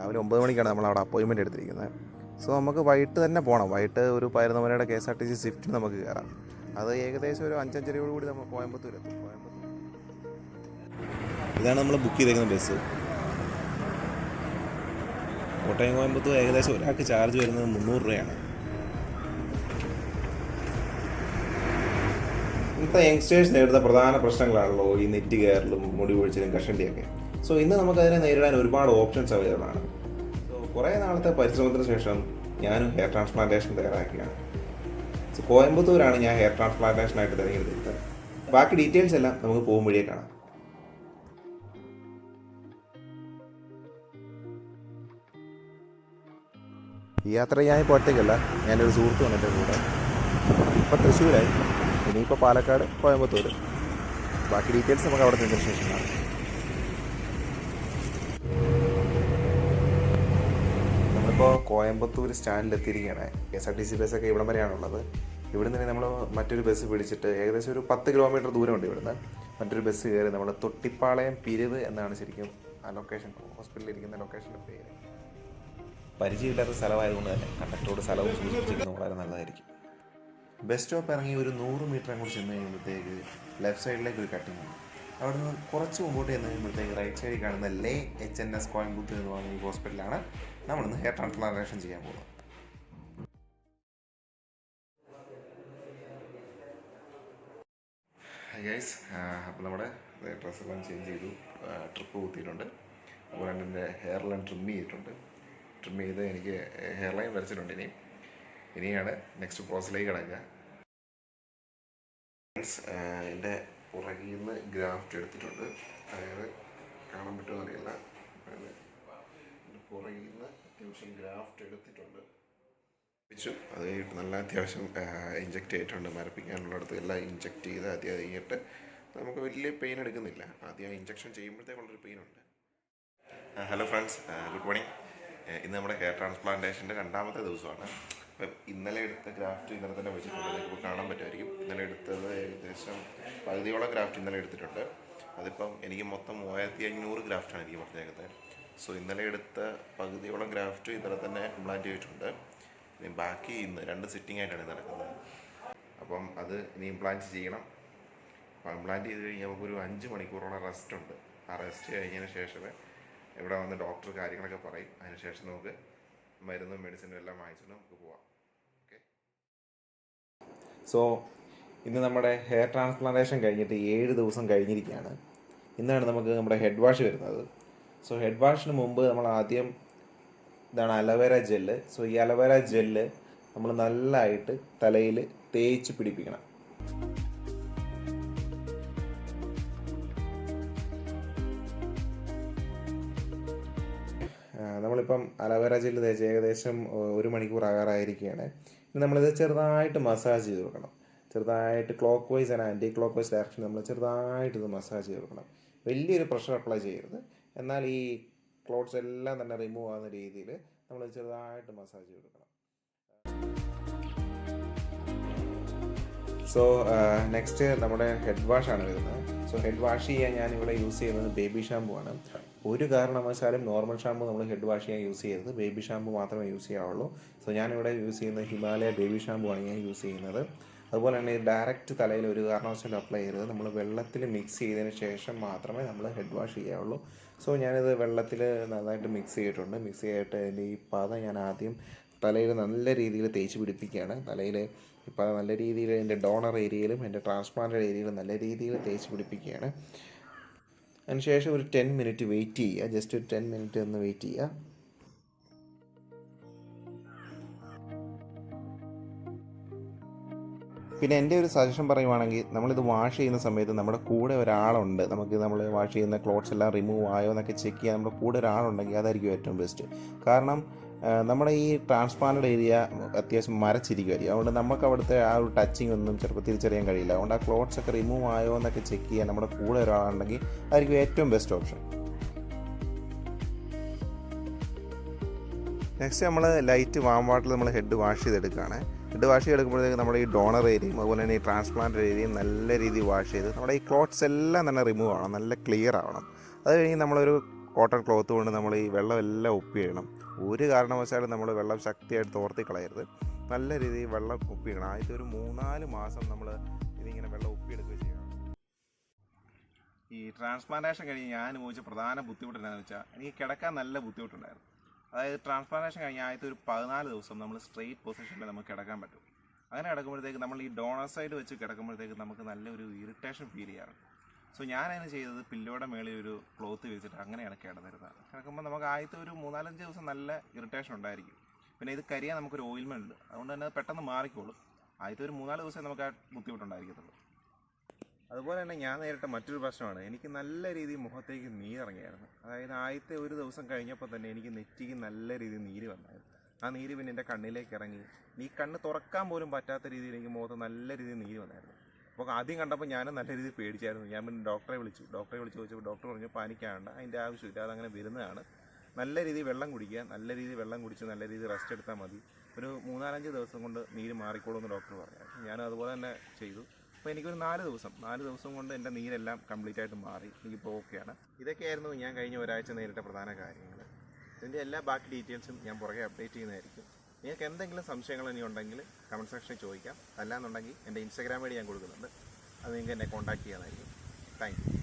രാവിലെ ഒമ്പത് മണിക്കാണ് നമ്മൾ അവിടെ അപ്പോയിൻമെന്റ് എടുത്തിരിക്കുന്നത്. സോ നമുക്ക് വൈകിട്ട് തന്നെ പോകണം വൈകിട്ട് ഒരു പതിനൊന്ന് മണിയുടെ K S R T C സ്വിഫ്റ്റിന് നമുക്ക് കയറാം അത് ഏകദേശം ഒരു അഞ്ചഞ്ചരയോട് കൂടി നമ്മൾ കോയമ്പത്തൂർ എത്തും. കോയമ്പത്തൂർ. ഇതാണ് നമ്മൾ ബുക്ക് ചെയ്തേക്കുന്ന ബസ് കോട്ടയം കോയമ്പത്തൂർ ഏകദേശം ഒരാൾക്ക് ചാർജ് വരുന്നത് മുന്നൂറ് രൂപയാണ്. ഇന്നത്തെ യങ്സ്റ്റേഴ്സ് നേരിടുന്ന പ്രധാന പ്രശ്നങ്ങളാണല്ലോ ഈ നെറ്റ് കയറലും മുടി പൊഴിച്ചലും കഷണ്ടിയൊക്കെ. സോ ഇന്ന് നമുക്കതിനെ നേരിടാൻ ഒരുപാട് ഓപ്ഷൻസ് അവൈലബിൾ ആണ്. സോ കുറേ നാളത്തെ പരിശ്രമത്തിന് ശേഷം ഞാനും ഹെയർ ട്രാൻസ്പ്ലാന്റേഷൻ തയ്യാറാക്കിയാണ്. സോ കോയമ്പത്തൂരാണ് ഞാൻ ഹെയർ ട്രാൻസ്പ്ലാന്റേഷനായിട്ട് തിരഞ്ഞെടുത്തിരിക്കുന്നത്. ബാക്കി ഡീറ്റെയിൽസ് എല്ലാം നമുക്ക് പോകുമ്പോഴേ കാണാം. ഈ യാത്ര ഞാൻ ഇപ്പോൾ ഒറ്റയ്ക്കല്ല. ഞാനൊരു സുഹൃത്ത് വന്നിട്ട് കൂടെ. ഇപ്പോൾ തൃശ്ശൂരായി. ഇനിയിപ്പോൾ പാലക്കാട് കോയമ്പത്തൂർ ബാക്കി ഡീറ്റെയിൽസ് നമുക്ക് അവിടെ നിന്ന് ശേഷം കാണാം. നമ്മളിപ്പോൾ കോയമ്പത്തൂർ സ്റ്റാൻഡിൽ എത്തിയിരിക്കുകയാണ് K S R T C ബസ്സൊക്കെ ഇവിടം വരെയാണുള്ളത്. ഇവിടുന്ന് തന്നെ നമ്മൾ മറ്റൊരു ബസ് പിടിച്ചിട്ട് ഏകദേശം ഒരു പത്ത് കിലോമീറ്റർ ദൂരമുണ്ട് ഇവിടുന്ന്. മറ്റൊരു ബസ് കയറി നമ്മൾ തൊട്ടിപ്പാളയം പിരിവ് എന്നാണ് ശരിക്കും ആ ലൊക്കേഷൻ ഹോസ്പിറ്റലിൽ ഇരിക്കുന്ന ലൊക്കേഷന്റെ പേര്. പരിചയമില്ലാത്ത സ്ഥലമായതുകൊണ്ട് തന്നെ കണ്ടക്ടറോട് സ്ഥലവും സൂചിപ്പിച്ചിരിക്കുന്നത് വളരെ നല്ലതായിരിക്കും. ബസ് സ്റ്റോപ്പ് ഇറങ്ങി ഒരു നൂറ് മീറ്റർ അങ്ങോട്ട് ചെന്ന് കഴിയുമ്പോഴത്തേക്ക് ലെഫ്റ്റ് സൈഡിലേക്ക് ഒരു കട്ടിങ് ഉണ്ട്. അവിടെ നിന്ന് കുറച്ച് മുമ്പോട്ട് ചെന്ന് കഴിയുമ്പോഴത്തേക്ക് റൈറ്റ് സൈഡിൽ കാണുന്ന ലേ എച്ച് എൻ എസ് കോയമ്പത്തൂർ എന്ന് പറയുന്ന ഈ ഹോസ്പിറ്റലാണ് നമ്മളിന്ന് ഹെയർ ട്രാൻസ്പ്ലാന്റേഷൻ ചെയ്യാൻ പോകുന്നത് ഗൈസ് അപ്പോൾ നമ്മുടെ ഡ്രസ്സെല്ലാം ചേഞ്ച് ചെയ്തു. ട്രിപ്പ് കുത്തിയിട്ടുണ്ട് അതുപോലെ തന്നെ എന്റെ ഹെയർലൈൻ ട്രിം ചെയ്തിട്ടുണ്ട്. ട്രിം ചെയ്ത് എനിക്ക് ഹെയർ ലൈൻ വരച്ചിട്ടുണ്ട് ഇനിയും ഇനിയാണ് നെക്സ്റ്റ് പ്രോസസ്സിലേക്ക് കിടക്കുക. എന്റെ പുറകിൽ നിന്ന് ഗ്രാഫ്റ്റ് എടുത്തിട്ടുണ്ട്. അതായത് കാണാൻ പറ്റുമോ നിന്ന് അത്യാവശ്യം ഗ്രാഫ്റ്റ് എടുത്തിട്ടുണ്ട്. വെച്ചു. അത് കഴിഞ്ഞിട്ട് നല്ല അത്യാവശ്യം ഇഞ്ചെക്റ്റ് ചെയ്തിട്ടുണ്ട്. മരപ്പിക്കാനുള്ളിടത്ത് എല്ലാം ഇഞ്ചെക്റ്റ് ചെയ്ത് അത് കഴിഞ്ഞിട്ട് നമുക്ക് വലിയ പെയിൻ എടുക്കുന്നില്ല. ആദ്യം ഇഞ്ചക്ഷൻ ചെയ്യുമ്പോഴത്തേക്കുള്ളൊരു പെയിൻ ഉണ്ട്. ഹലോ ഫ്രണ്ട്സ് ഗുഡ് മോർണിംഗ് ഇന്ന് നമ്മുടെ ഹെയർ ട്രാൻസ്പ്ലാന്റേഷന്റെ രണ്ടാമത്തെ ദിവസമാണ്. അപ്പം ഇന്നലെ എടുത്ത ഗ്രാഫ്റ്റ് ഇന്നലെ തന്നെ വെച്ചിട്ടുണ്ട്. നിങ്ങൾക്ക് കാണാൻ പറ്റുമായിരിക്കും. ഇന്നലെ എടുത്തത് ഏകദേശം പകുതിയോളം ഗ്രാഫ്റ്റ് ഇന്നലെ എടുത്തിട്ടുണ്ട്. അതിപ്പം എനിക്ക് മൊത്തം മൂവായിരത്തി അഞ്ഞൂറ് ഗ്രാഫ്റ്റാണ് എനിക്ക് പറഞ്ഞേക്കുന്നത്. സോ ഇന്നലെ എടുത്ത പകുതിയോളം ഗ്രാഫ്റ്റ് ഇന്നലെ തന്നെ ഇംപ്ലാന്റ് ചെയ്തിട്ടുണ്ട്. ഇനി ബാക്കി ഇന്ന് രണ്ട് സിറ്റിംഗ് ആയിട്ടാണ് നടക്കുന്നത്. അപ്പം അത് ഇനി ഇംപ്ലാന്റ് ചെയ്യണം. അപ്പോൾ ഇംപ്ലാന്റ് ചെയ്ത് കഴിഞ്ഞാൽ നമുക്കൊരു അഞ്ച് മണിക്കൂറോളം റെസ്റ്റ് ഉണ്ട്. ആ റെസ്റ്റ് കഴിഞ്ഞതിന് ശേഷമേ ഇവിടെ വന്ന് ഡോക്ടർ കാര്യങ്ങളൊക്കെ പറയും. അതിനുശേഷം നമുക്ക് മരുന്നും മെഡിസിനും എല്ലാം വാങ്ങിച്ചിട്ട് നമുക്ക് പോവാം. ഓക്കെ സോ ഇന്ന് നമ്മുടെ ഹെയർ ട്രാൻസ്പ്ലാന്റേഷൻ കഴിഞ്ഞിട്ട് ഏഴ് ദിവസം കഴിഞ്ഞിരിക്കുകയാണ്. ഇന്നാണ് നമുക്ക് നമ്മുടെ ഹെഡ് വാഷ് വരുന്നത്. സോ ഹെഡ് വാഷിന് മുമ്പ് നമ്മൾ ആദ്യം ഇതാണ് അലവേര ജെല്ല്. സോ ഈ അലവേര ജെല്ല് നമ്മൾ നല്ലതായിട്ട് തലയിൽ തേച്ച് പിടിപ്പിക്കണം. നമ്മളിപ്പം അലവേര ജെല്ല് തേച്ച് ഏകദേശം ഒരു മണിക്കൂർ ആകാറായിരിക്കുകയാണ്. ഇനി നമ്മളിത് ചെറുതായിട്ട് മസാജ് ചെയ്ത് കൊടുക്കണം. ചെറുതായിട്ട് clockwise and anticlockwise direction നമ്മൾ ചെറുതായിട്ട് ഇത് മസാജ് ചെയ്ത് കൊടുക്കണം. വലിയൊരു പ്രഷർ അപ്ലൈ ചെയ്യരുത്. എന്നാൽ ഈ ക്ലോത്ത്സ് എല്ലാം തന്നെ റിമൂവ് ആകുന്ന രീതിയിൽ നമ്മൾ ചെറുതായിട്ട് മസാജ് കൊടുക്കണം സോ നെക്സ്റ്റ് നമ്മുടെ ഹെഡ് വാഷ് ആണ് വരുന്നത്. സോ ഹെഡ് വാഷ് ചെയ്യാൻ ഞാൻ ഇവിടെ യൂസ് ചെയ്യുന്നത് ബേബി ഷാമ്പു ആണ്. ഒരു കാരണവശാലും നോർമൽ ഷാമ്പു നമ്മൾ ഹെഡ് വാഷ് ചെയ്യാൻ യൂസ് ചെയ്യരുത്. ബേബി ഷാമ്പു മാത്രമേ യൂസ് ചെയ്യാവുള്ളൂ. സോ ഞാനിവിടെ യൂസ് ചെയ്യുന്നത് ഹിമാലയ ബേബി ഷാമ്പു ആണ് ഞാൻ യൂസ് ചെയ്യുന്നത്. അതുപോലെ തന്നെ ഡയറക്റ്റ് തലയിൽ ഒരു കാരണവശാലും അപ്ലൈ ചെയ്യരുത്. നമ്മൾ വെള്ളത്തിൽ മിക്സ് ചെയ്തതിന് ശേഷം മാത്രമേ നമ്മൾ ഹെഡ് വാഷ് ചെയ്യാവുള്ളൂ. സോ ഞാനിത് വെള്ളത്തിൽ നന്നായിട്ട് മിക്സ് ചെയ്തിട്ടുണ്ട്. മിക്സ് ചെയ്തിട്ട് അതിന്റെ ഈ പാത ഞാൻ ആദ്യം തലയിൽ നല്ല രീതിയിൽ തേച്ച് പിടിപ്പിക്കുകയാണ്. തലയിൽ ഇപ്പോൾ നല്ല രീതിയിൽ എന്റെ ഡോണർ ഏരിയയിലും എന്റെ ട്രാൻസ്പ്ലാന്റഡ് ഏരിയയിലും നല്ല രീതിയിൽ തേച്ച് പിടിപ്പിക്കുകയാണ്. അതിനുശേഷം ഒരു ടെൻ മിനിറ്റ് വെയിറ്റ് ചെയ്യുക. ജസ്റ്റ് ഒരു ടെൻ മിനിറ്റ് ഒന്ന് വെയിറ്റ് ചെയ്യുക. പിന്നെ എന്റെ ഒരു സജഷൻ പറയുവാണെങ്കിൽ നമ്മളിത് വാഷ് ചെയ്യുന്ന സമയത്ത് നമ്മുടെ കൂടെ ഒരാളുണ്ട്. നമുക്ക് നമ്മൾ വാഷ് ചെയ്യുന്ന ക്ലോത്ത്സ് എല്ലാം റിമൂവ് ആയോ എന്നൊക്കെ ചെക്ക് ചെയ്യാൻ നമ്മുടെ കൂടെ ഒരാളുണ്ടെങ്കിൽ അതായിരിക്കും ഏറ്റവും ബെസ്റ്റ് കാരണം നമ്മുടെ ഈ ട്രാൻസ്പ്ലാന്റഡ് ഏരിയ അത്യാവശ്യം മരച്ചിരിക്കുമായിരിക്കും അതുകൊണ്ട് നമുക്ക് അവിടുത്തെ ആ ഒരു ടച്ചിങ് ഒന്നും ചിലപ്പോൾ തിരിച്ചറിയാൻ കഴിയില്ല. അതുകൊണ്ട് ആ ക്ലോത്ത്സ് ഒക്കെ റിമൂവ് ആയോ എന്നൊക്കെ ചെക്ക് ചെയ്യാൻ നമ്മുടെ കൂടെ ഒരാളുണ്ടെങ്കിൽ അതായിരിക്കും ഏറ്റവും ബെസ്റ്റ് ഓപ്ഷൻ നെക്സ്റ്റ് നമ്മൾ ലൈറ്റ് വാം വാട്ടറിൽ നമ്മൾ ഹെഡ് വാഷ് ചെയ്തെടുക്കുകയാണ്. ഹെഡ് വാഷ് ചെയ്തെടുക്കുമ്പോഴത്തേക്ക് നമ്മുടെ ഈ ഡോണർ ഏരിയയും അതുപോലെ തന്നെ ഈ ട്രാൻസ്പ്ലാന്റ് ഏരിയയും നല്ല രീതിയിൽ വാഷ് ചെയ്ത് നമ്മുടെ ഈ ക്ലോത്ത്സ് എല്ലാം തന്നെ റിമൂവ് ആവണം നല്ല ക്ലിയർ ആവണം. അത് കഴിഞ്ഞ് നമ്മളൊരു കോട്ടൺ ക്ലോത്ത് കൊണ്ട് നമ്മൾ ഈ വെള്ളം എല്ലാം ഒപ്പിയിടണം ഒരു കാരണവശാലും നമ്മൾ വെള്ളം ശക്തിയായിട്ട് തോർത്തി കളയരുത്. നല്ല രീതിയിൽ വെള്ളം ഒപ്പിയിടണം ആദ്യത്തെ ഒരു മൂന്നാൽ മാസം നമ്മൾ ഇതിങ്ങനെ വെള്ളം ഒപ്പിയെടുക്കുകയും ചെയ്യണം. ഈ ട്രാൻസ്പ്ലാന്റേഷൻ കഴിഞ്ഞ് ഞാൻ അനുഭവിച്ച പ്രധാന ബുദ്ധിമുട്ട് എന്താണെന്ന് വെച്ചാൽ എനിക്ക് കിടക്കാൻ നല്ല ബുദ്ധിമുട്ടുണ്ടായിരുന്നു. അതായത് ട്രാൻസ്പ്ലാന്റേഷൻ കഴിഞ്ഞ ആദ്യത്തെ ഒരു പതിനാല് ദിവസം നമ്മൾ സ്ട്രെയിറ്റ് പൊസിഷനിൽ നമുക്ക് കിടക്കാൻ പറ്റും. അങ്ങനെ കിടക്കുമ്പോഴത്തേക്ക് നമ്മൾ ഈ ഡോണർ സൈഡ് വെച്ച് കിടക്കുമ്പോഴത്തേക്ക് നമുക്ക് നല്ലൊരു ഇറിറ്റേഷൻ ഫീൽ ചെയ്യാറുണ്ട്. സോ ഞാൻ അതിന് ചെയ്തത് പില്ലോയുടെ മേളിൽ ഒരു ക്ലോത്ത് വെച്ചിട്ട് അങ്ങനെയാണ് കിടന്നിരുന്നത്. കിടക്കുമ്പോൾ നമുക്ക് ആദ്യത്തെ ഒരു മൂന്നാലഞ്ച് ദിവസം നല്ല ഇറിറ്റേഷൻ ഉണ്ടായിരിക്കും. പിന്നെ ഇത് കരിയാൻ നമുക്കൊരു ഓയിൽമെന്റ് ഉണ്ട്. അതുകൊണ്ട് തന്നെ പെട്ടെന്ന് മാറിക്കോളും. ആദ്യത്തെ ഒരു മൂന്നാൽ ദിവസമേ നമുക്ക് ആ ബുദ്ധിമുട്ടുണ്ടായിരിക്കത്തുള്ളൂ. അതുപോലെ തന്നെ ഞാൻ നേരിട്ട മറ്റൊരു പ്രശ്നമാണ്. എനിക്ക് നല്ല രീതിയിൽ മുഖത്തേക്ക് നീരിറങ്ങിയായിരുന്നു. അതായത് ആദ്യത്തെ ഒരു ദിവസം കഴിഞ്ഞപ്പോൾ തന്നെ എനിക്ക് നെറ്റിക്ക് നല്ല രീതിയിൽ നീര് വന്നായിരുന്നു. ആ നീര് പിന്നെ എന്റെ കണ്ണിലേക്ക് ഇറങ്ങി. ഈ കണ്ണ് തുറക്കാൻ പോലും പറ്റാത്ത രീതിയിൽ എനിക്ക് മുഖത്ത് നല്ല രീതിയിൽ നീര് വന്നായിരുന്നു. അപ്പോൾ ആദ്യം കണ്ടപ്പോൾ ഞാനും നല്ല രീതിയിൽ പേടിച്ചായിരുന്നു. ഞാൻ പിന്നെ ഡോക്ടറെ വിളിച്ചു. ഡോക്ടറെ വിളിച്ച് ചോദിച്ചപ്പോൾ ഡോക്ടർ പറഞ്ഞു പാനിക്കാണ്ട. അതിന്റെ ആവശ്യമില്ല. അതങ്ങനെ വരുന്നതാണ്. നല്ല രീതിയിൽ വെള്ളം കുടിക്കുക. നല്ല രീതിയിൽ വെള്ളം കുടിച്ച് നല്ല രീതിയിൽ റെസ്റ്റ് എടുത്താൽ മതി. ഒരു മൂന്നാലഞ്ച് ദിവസം കൊണ്ട് നീര് മാറിക്കോളൂ എന്ന് ഡോക്ടർ പറഞ്ഞു. ഞാൻ അതുപോലെ തന്നെ ചെയ്തു. അപ്പോൾ എനിക്കൊരു നാല് ദിവസം നാല് ദിവസം കൊണ്ട് എന്റെ നീരെല്ലാം കംപ്ലീറ്റ് ആയിട്ട് മാറി. എനിക്കിപ്പോൾ ഓക്കെയാണ് ഇതൊക്കെയായിരുന്നു ഞാൻ കഴിഞ്ഞ ഒരാഴ്ച നേരിട്ട പ്രധാന കാര്യങ്ങൾ ഇതിന്റെ എല്ലാ ബാക്കി ഡീറ്റെയിൽസും ഞാൻ പുറകെ അപ്ഡേറ്റ് ചെയ്യുന്നതായിരിക്കും. നിങ്ങൾക്ക് എന്തെങ്കിലും സംശയങ്ങൾ ഇനി ഉണ്ടെങ്കിൽ കമന്റ് സെക്ഷനിൽ ചോദിക്കാം. അല്ലാന്നുണ്ടെങ്കിൽ എന്റെ ഇൻസ്റ്റാഗ്രാം വഴി ഞാൻ കൊടുക്കുന്നുണ്ട്. അത് നിങ്ങൾക്ക് എന്നെ കോൺടാക്ട് ചെയ്യാനായിരിക്കും. താങ്ക്